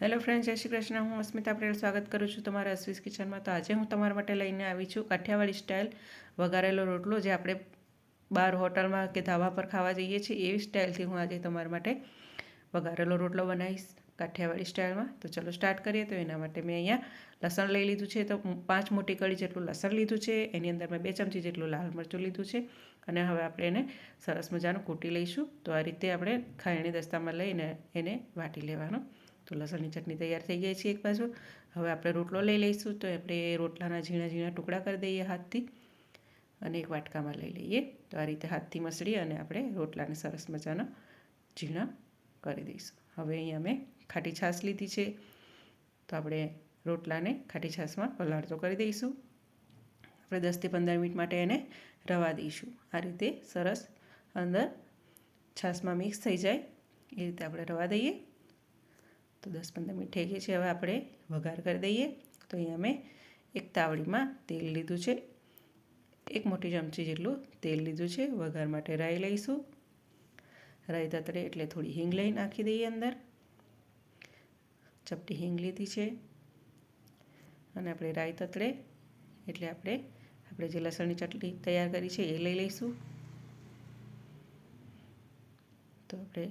Hello friend જય શ્રી કૃષ્ણ. હું અસ્મિતા પટેલ સ્વાગત કરું છું તમારા અસ્વીસ કિચનમાં. તો આજે હું તમારા માટે લઈને આવી છું કાઠિયાવાડી સ્ટાઇલ વઘારેલો રોટલો, જે આપણે બહાર હોટલમાં કે ધાબા પર ખાવા જઈએ છીએ, એવી સ્ટાઇલથી હું આજે તમારા માટે વઘારેલો રોટલો બનાવીશ કાઠિયાવાડી સ્ટાઇલમાં. તો ચલો સ્ટાર્ટ કરીએ. તો એના માટે મેં અહીંયા લસણ લઈ લીધું છે. તો પાંચ મોટી કળી જેટલું લસણ લીધું છે. એની અંદર મેં બે ચમચી જેટલું લાલ મરચું લીધું છે. અને હવે આપણે એને સરસ મજાનું કૂટી લઈશું. તો આ રીતે આપણે ખાયણી દસ્તામાં લઈને એને વાટી લેવાનું. તો લસણની ચટણી તૈયાર થઈ ગઈ છે એક બાજુ. હવે આપણે રોટલો લઈ લઈશું તો આપણે રોટલાના ઝીણા ઝીણા ટુકડા કરી દઈએ હાથથી અને એક વાટકામાં લઈ લઈએ. તો આ રીતે હાથથી મસળી અને આપણે રોટલાને સરસ મજાના ઝીણા કરી દઈશું. હવે અહીંયા મેં ખાટી છાશ લીધી છે. તો આપણે રોટલાને ખાટી છાશમાં પલાળતો કરી દઈશું. આપણે દસથી પંદર મિનિટ માટે એને રવા દઈશું. આ રીતે સરસ અંદર છાશમાં મિક્સ થઈ જાય. એ રીતે આપણે રવા દઈએ. તો દસ પંદર મિનિટ થઈ ગઈ છે, હવે આપણે વઘાર કરી દઈએ. તો અહીંયા મેં એક તાવડીમાં તેલ લીધું છે. એક મોટી ચમચી જેટલું તેલ લીધું છે. વઘાર માટે રાઈ લઈશું. રાઈ તતરે એટલે થોડી હિંગ લઈ નાખી દઈએ અંદર. ચપટી હિંગ લીધી છે. અને આપણે રાઈ તતરે એટલે આપણે આપણે જે લસણની ચટણી તૈયાર કરી છે એ લઈ લઈશું. તો આપણે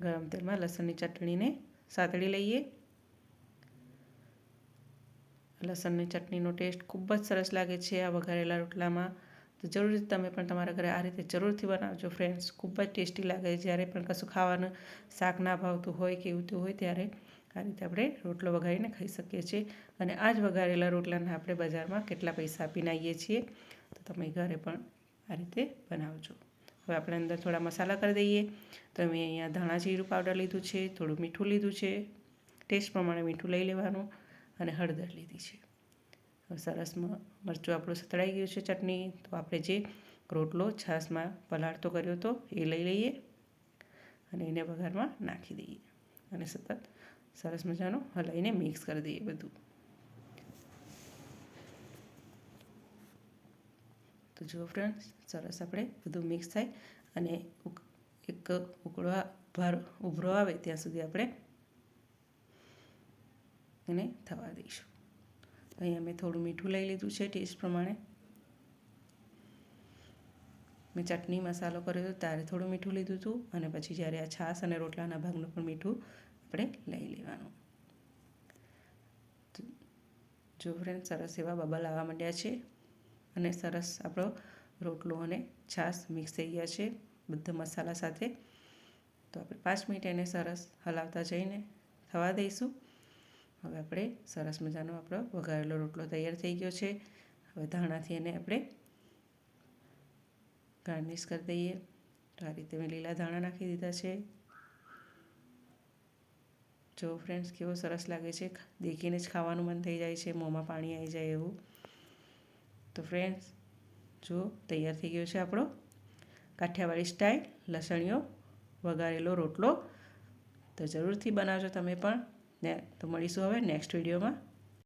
ગરમ તેલમાં લસણની ચટણીને સાતળી લઈએ. લસણની ચટણીનો ટેસ્ટ ખૂબ જ સરસ લાગે છે આ વઘારેલા રોટલામાં. તો જરૂરથી તમે પણ તમારા ઘરે આ રીતે જરૂરથી બનાવજો ફ્રેન્ડ્સ. ખૂબ જ ટેસ્ટી લાગે જ્યારે પણ કશું ખાવાનું શાક ના ભાવતું હોય કે એવું હોય ત્યારે આ રીતે આપણે રોટલો વઘારીને ખાઈ શકીએ છીએ. અને આ જ વઘારેલા રોટલાને આપણે બજારમાં કેટલા પૈસા આપીને આવીએ છીએ. તો તમે ઘરે પણ આ રીતે બનાવજો. હવે આપણે અંદર થોડા મસાલા કરી દઈએ. તો મેં અહીંયા ધાણા જીરું પાવડર લીધું છે, થોડું મીઠું લીધું છે. ટેસ્ટ પ્રમાણે મીઠું લઈ લેવાનું અને હળદર લીધી છે. હવે સરસ મરચું આપણું સતળાઈ ગયું છે ચટણી. તો આપણે જે રોટલો છાશમાં પલાળતો કર્યો હતો એ લઈ લઈએ અને એને વઘારમાં નાખી દઈએ. અને સતત સરસ મજાનું હલાવીને મિક્સ કરી દઈએ બધું. તો જુઓ ફ્રેન્ડ્સ સરસ આપણે બધું મિક્સ થાય અને એક ઉકળવા ભાર ઉભરો આવે ત્યાં સુધી આપણે એને થવા દઈશું. અહીંયા મેં થોડું મીઠું લઈ લીધું છે ટેસ્ટ પ્રમાણે. મેં ચટણી મસાલો કર્યો હતો, ત્યારે થોડું મીઠું લીધું હતું અને પછી જ્યારે આ છાશ અને રોટલાના ભાગનું પણ મીઠું આપણે લઈ લેવાનું. જો ફ્રેન્ડ સરસ એવા બબલ આવવા માંડ્યા છે. અને સરસ આપણો રોટલો અને છાશ મિક્સ થઈ ગયા છે બધા મસાલા સાથે. તો આપણે પાંચ મિનિટ એને સરસ હલાવતા જઈને થવા દઈશું. હવે આપણે સરસ મજાનો આપણો વઘારેલો રોટલો તૈયાર થઈ ગયો છે. હવે ધાણાથી એને આપણે ગાર્નિશ કરી દઈએ. તો આ રીતે મેં લીલા ધાણા નાખી દીધા છે. જો ફ્રેન્ડ્સ કેવો સરસ લાગે છે, દેખીને જ ખાવાનું મન થઈ જાય છે, મોંમાં પાણી આવી જાય એવું. તો ફ્રેન્ડ્સ જો તૈયાર થઈ ગયો છે આપણો કાઠિયાવાડી સ્ટાઇલ લસણીઓ, વઘારેલો રોટલો. તો જરૂરથી બનાવજો તમે પણ. ને તો મળીશું હવે નેક્સ્ટ વિડીયોમાં